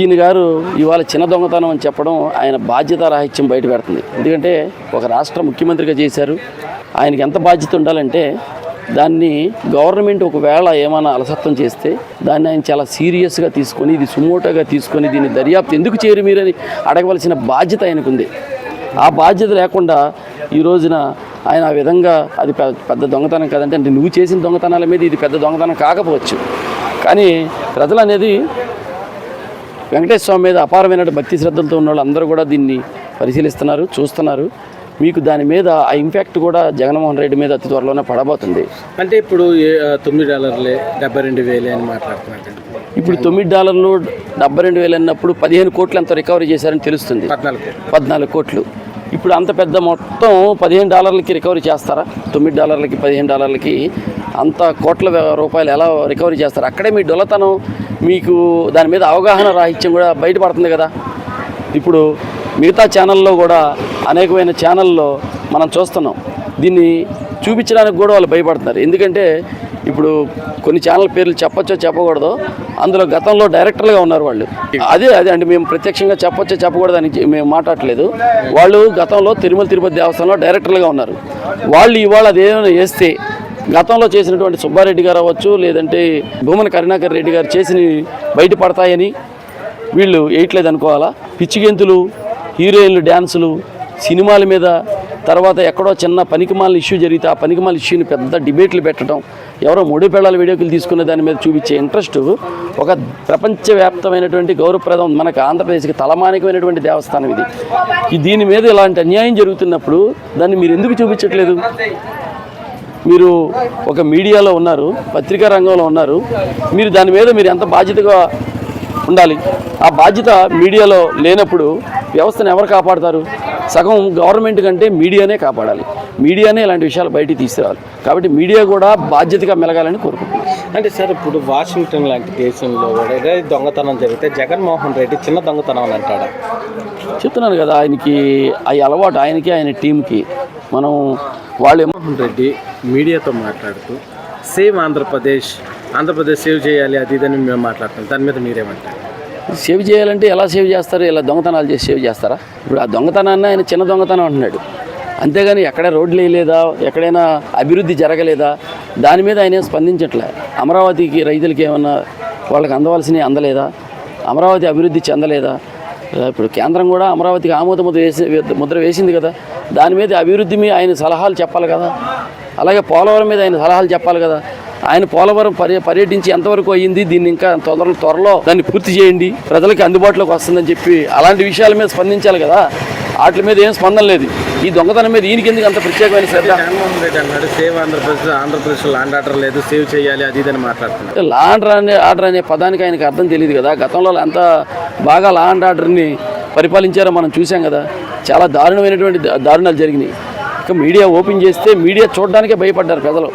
ఈయన గారు ఇవాళ చిన్న దొంగతనం అని చెప్పడం ఆయన బాధ్యత రాహిత్యం బయట పెడుతుంది. ఎందుకంటే ఒక రాష్ట్ర ముఖ్యమంత్రిగా చేశారు. ఆయనకి ఎంత బాధ్యత ఉండాలంటే దాన్ని గవర్నమెంట్ ఒకవేళ ఏమైనా అలసత్వం చేస్తే దాన్ని ఆయన చాలా సీరియస్గా తీసుకొని ఇది సుమోటోగా తీసుకొని దీన్ని దర్యాప్తు ఎందుకు చేయరు మీరని అడగవలసిన బాధ్యత ఆయనకుంది. ఆ బాధ్యత లేకుండా ఈ రోజున ఆయన ఆ విధంగా అది పెద్ద దొంగతనం కదంటే అంటే నువ్వు చేసిన దొంగతనాల మీద ఇది పెద్ద దొంగతనం కాకపోవచ్చు. కానీ ప్రజలు అనేది వెంకటేశ్వర స్వామి మీద అపారమైన భక్తి శ్రద్ధలతో ఉన్న వాళ్ళు అందరూ కూడా దీన్ని పరిశీలిస్తున్నారు చూస్తున్నారు. మీకు దాని మీద ఆ ఇంపాక్ట్ కూడా జగన్మోహన్ రెడ్డి మీద అతి త్వరలోనే పడబోతుంది. అంటే ఇప్పుడు తొమ్మిది డాలర్లే డెబ్బై రెండు వేలే అని మాట్లాడుతున్నారు. ఇప్పుడు తొమ్మిది డాలర్లు డెబ్బై రెండు వేలు అన్నప్పుడు పదిహేను కోట్లు ఎంత రికవరీ చేశారని తెలుస్తుంది. పద్నాలుగు పద్నాలుగు కోట్లు. ఇప్పుడు అంత పెద్ద మొత్తం పదిహేను డాలర్లకి రికవరీ చేస్తారా? తొమ్మిది డాలర్లకి పదిహేను డాలర్లకి అంత కోట్ల రూపాయలు ఎలా రికవరీ చేస్తారు? అక్కడే మీ డొలతనం మీకు దాని మీద అవగాహన రాహిత్యం కూడా బయటపడుతుంది కదా. ఇప్పుడు మిగతా ఛానల్లో కూడా అనేకమైన ఛానల్లో మనం చూస్తున్నాం. దీన్ని చూపించడానికి కూడా వాళ్ళు భయపడుతున్నారు. ఎందుకంటే ఇప్పుడు కొన్ని ఛానల్ పేర్లు చెప్పొచ్చో చెప్పకూడదు అందులో గతంలో డైరెక్టర్లుగా ఉన్నారు వాళ్ళు. అదే అదే అంటే మేము ప్రత్యక్షంగా చెప్పొచ్చో చెప్పకూడదు అని మేము మాట్లాడట్లేదు. వాళ్ళు గతంలో తిరుమల తిరుపతి దేవస్థానంలో డైరెక్టర్లుగా ఉన్నారు. వాళ్ళు ఇవాళ అదేమైనా చేస్తే గతంలో చేసినటువంటి సుబ్బారెడ్డి గారు అవ్వచ్చు లేదంటే భూమన కరుణాకర్ రెడ్డి గారు చేసిన బయటపడతాయని వీళ్ళు వేయట్లేదు అనుకోవాలా? పిచ్చిగెంతులు హీరోయిన్లు డ్యాన్సులు సినిమాల మీద తర్వాత ఎక్కడో చిన్న పనికిమాల ఇష్యూ జరిగితే ఆ పనికిమాల ఇష్యూని పెద్ద డిబేట్లు పెట్టడం ఎవరో మూడు పేళాల వీడియోలు తీసుకునే దాని మీద చూపించే ఇంట్రెస్ట్ ఒక ప్రపంచవ్యాప్తమైనటువంటి గౌరవప్రదం మనకు ఆంధ్రప్రదేశ్కి తలమానికమైనటువంటి దేవస్థానం ఇది. దీని మీద ఇలాంటి అన్యాయం జరుగుతున్నప్పుడు దాన్ని మీరు ఎందుకు చూపించట్లేదు? మీరు ఒక మీడియాలో ఉన్నారు పత్రికా రంగంలో ఉన్నారు. మీరు దాని మీద మీరు ఎంత బాధ్యతగా ఉండాలి? ఆ బాధ్యత మీడియాలో లేనప్పుడు వ్యవస్థను ఎవరు కాపాడతారు? సగం గవర్నమెంట్ కంటే మీడియానే కాపాడాలి. మీడియానే ఇలాంటి విషయాలు బయటికి తీసుకురావాలి. కాబట్టి మీడియా కూడా బాధ్యతగా మెలగాలని కోరుకుంటున్నాను. అంటే సార్ ఇప్పుడు వాషింగ్టన్ లాంటి దేశంలో కూడా ఇదే దొంగతనం జరిగితే జగన్మోహన్ రెడ్డి చిన్న దొంగతనం అని అంటాడా? చెప్తున్నాను కదా ఆయనకి ఆ అలవాటు ఆయనకి ఆయన టీంకి మనం వాళ్ళు మోహన్ రెడ్డి మీడియాతో మాట్లాడుతూ సేవ్ ఆంధ్రప్రదేశ్ ఆంధ్రప్రదేశ్ సేవ్ చేయాలి అది ఇదని మేము మాట్లాడుతాం దాని మీద మీరేమంటారు? సేవ్ చేయాలంటే ఎలా సేవ్ చేస్తారు? ఇలా దొంగతనాలు చేసి సేవ్ చేస్తారా? ఇప్పుడు ఆ దొంగతనాన్ని ఆయన చిన్న దొంగతనం అంటున్నాడు. అంతేగాని ఎక్కడ రోడ్లు వేయలేదా? ఎక్కడైనా అభివృద్ధి జరగలేదా? దాని మీద ఆయన స్పందించట్లే. అమరావతికి రైతులకి ఏమన్నా వాళ్ళకి అందవలసినవి అందలేదా? అమరావతి అభివృద్ధి చెందలేదా? ఇప్పుడు కేంద్రం కూడా అమరావతికి ఆమోద ముద్ర వేసి ముద్ర వేసింది కదా దాని మీద అభివృద్ధి మీద ఆయన సలహాలు చెప్పాలి కదా. అలాగే పోలవరం మీద ఆయన సలహాలు చెప్పాలి కదా. ఆయన పోలవరం పర్య పర్యటించి ఎంతవరకు అయ్యింది దీన్ని ఇంకా తొందర త్వరలో దాన్ని పూర్తి చేయండి ప్రజలకి అందుబాటులోకి వస్తుందని చెప్పి అలాంటి విషయాల మీద స్పందించాలి కదా. వాటి మీద ఏం స్పందన లేదు. ఈ దొంగతనం మీద ఈయనకి ఎందుకు అంత ప్రత్యేకమైన శ్రద్ధ? జగన్మోహన్ రెడ్డి అన్నాడు save Andhra Pradesh Andhra Pradesh land order లేదు సేవ్ చేయాలి అది ఇదని మాట్లాడుతున్నారు లా అండ్ అనే ఆర్డర్ అనే పదానికి ఆయనకి అర్థం తెలియదు కదా. గతంలో ఎంత బాగా లా అండ్ ఆర్డర్ని పరిపాలించారో మనం చూసాం కదా. చాలా దారుణమైనటువంటి దారుణాలు జరిగినాయి. ఇక మీడియా ఓపెన్ చేస్తే మీడియా చూడడానికే భయపడ్డారు ప్రజలు.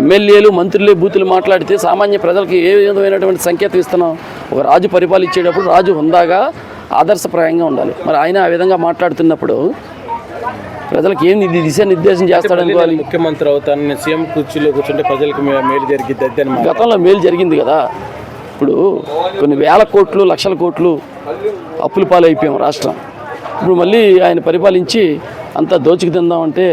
ఎమ్మెల్యేలు మంత్రులు బూతులు మాట్లాడితే సామాన్య ప్రజలకి ఏ విధమైనటువంటి సంకేతం ఇస్తున్నాం? ఒక రాజు పరిపాలించేటప్పుడు రాజు హుందాగా ఆదర్శప్రాయంగా ఉండాలి. మరి ఆయన ఆ విధంగా మాట్లాడుతున్నప్పుడు ప్రజలకు ఏం దిశానిర్దేశం చేస్తాడు అనుకోవాలి? నేను ముఖ్యమంత్రి అవుతాను సీఎం కుర్చీలో కూర్చుంటే ప్రజలకు మేలు మాట్లాడుతున్నారు. గతంలో మేలు జరిగింది కదా. ఇప్పుడు కొన్ని వేల కోట్లు లక్షల కోట్లు అప్పుల పాలైపోయాం రాష్ట్రం. ఇప్పుడు మళ్ళీ ఆయన పరిపాలించి అంత దోచుకు తిందామంటే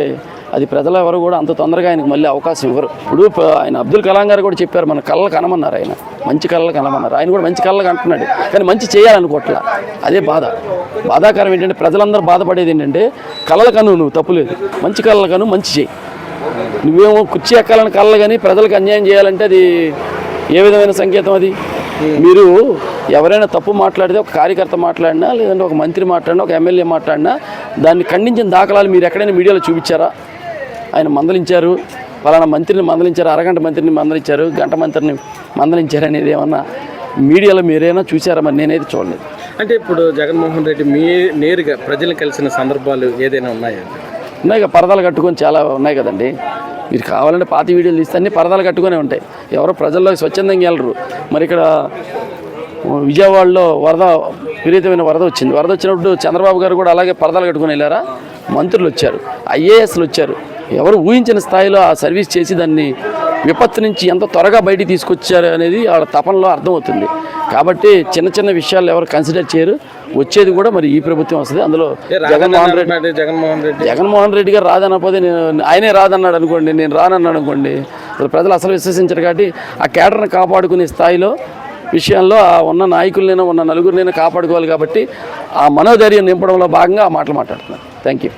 అది ప్రజలు ఎవరు కూడా అంత తొందరగా ఆయనకు మళ్ళీ అవకాశం ఇవ్వరు. ఇప్పుడు ఆయన అబ్దుల్ కలాం గారు కూడా చెప్పారు మన కళ్ళ కనమన్నారు ఆయన. మంచి కళ్ళ కనమన్నారు. ఆయన కూడా మంచి కళ్ళకు అంటున్నాడు. కానీ మంచి చేయాలనుకోవట్లా. అదే బాధ. బాధాకరం ఏంటంటే ప్రజలందరూ బాధపడేది ఏంటంటే కళ్ళ కను నువ్వు తప్పులేదు మంచి కళ్ళ కను మంచి చేయి. నువ్వేమో కుర్చీ ఎక్కాలని కళ్ళ కానీ ప్రజలకు అన్యాయం చేయాలంటే అది ఏ విధమైన సంకేతం అది? మీరు ఎవరైనా తప్పు మాట్లాడితే ఒక కార్యకర్త మాట్లాడినా లేదంటే ఒక మంత్రి మాట్లాడినా ఒక ఎమ్మెల్యే మాట్లాడినా దాన్ని ఖండించిన దాఖలాలు మీరు ఎక్కడైనా మీడియాలో చూపించారా? ఆయన మందలించారు ఫలానా మంత్రిని మందలించారు అరగంట మంత్రిని మందలించారు గంట మంత్రిని మందలించారు అనేది ఏమన్నా మీడియాలో మీరేమైనా చూసారా మరి నేనైతే చూడలేదు. అంటే ఇప్పుడు జగన్మోహన్ రెడ్డి మీ నేరుగా ప్రజలు కలిసిన సందర్భాలు ఏదైనా ఉన్నాయా? ఉన్నాయి కదా పరదాలు కట్టుకొని చాలా ఉన్నాయి కదండి. మీరు కావాలంటే పాత వీడియోలు తీస్తే అన్ని పరదాలు కట్టుకునే ఉంటాయి. ఎవరో ప్రజల్లోకి స్వచ్ఛందంగా వెళ్ళరు. మరి ఇక్కడ విజయవాడలో వరద విపరీతమైన వరద వచ్చింది. వరద వచ్చినప్పుడు చంద్రబాబు గారు కూడా అలాగే పరదాలు కట్టుకుని వెళ్ళారా? మంత్రులు వచ్చారు. ఐఏఎస్లు వచ్చారు. ఎవరు ఊహించిన స్థాయిలో ఆ సర్వీస్ చేసి దాన్ని విపత్తు నుంచి ఎంత త్వరగా బయటికి తీసుకొచ్చారు అనేది వాళ్ళ తపనలో అర్థమవుతుంది. కాబట్టి చిన్న చిన్న విషయాలు ఎవరు కన్సిడర్ చేయరు. వచ్చేది కూడా మరి ఈ ప్రభుత్వం వస్తుంది. అందులో జగన్మోహన్ రెడ్డి జగన్మోహన్ రెడ్డి. జగన్మోహన్ రెడ్డి గారు రాదనకపోతే నేను ఆయనే రాదన్నాడు అనుకోండి నేను రానన్నాడు అనుకోండి ప్రజలు అసలు విశ్వసించరు కాబట్టి ఆ కేడర్ని కాపాడుకునే స్థాయిలో విషయంలో ఆ ఉన్న నాయకులనైనా ఉన్న నలుగురినైనా కాపాడుకోవాలి కాబట్టి ఆ మనోధైర్యం నింపడంలో భాగంగా ఆ మాటలు మాట్లాడుతున్నాను. Thank you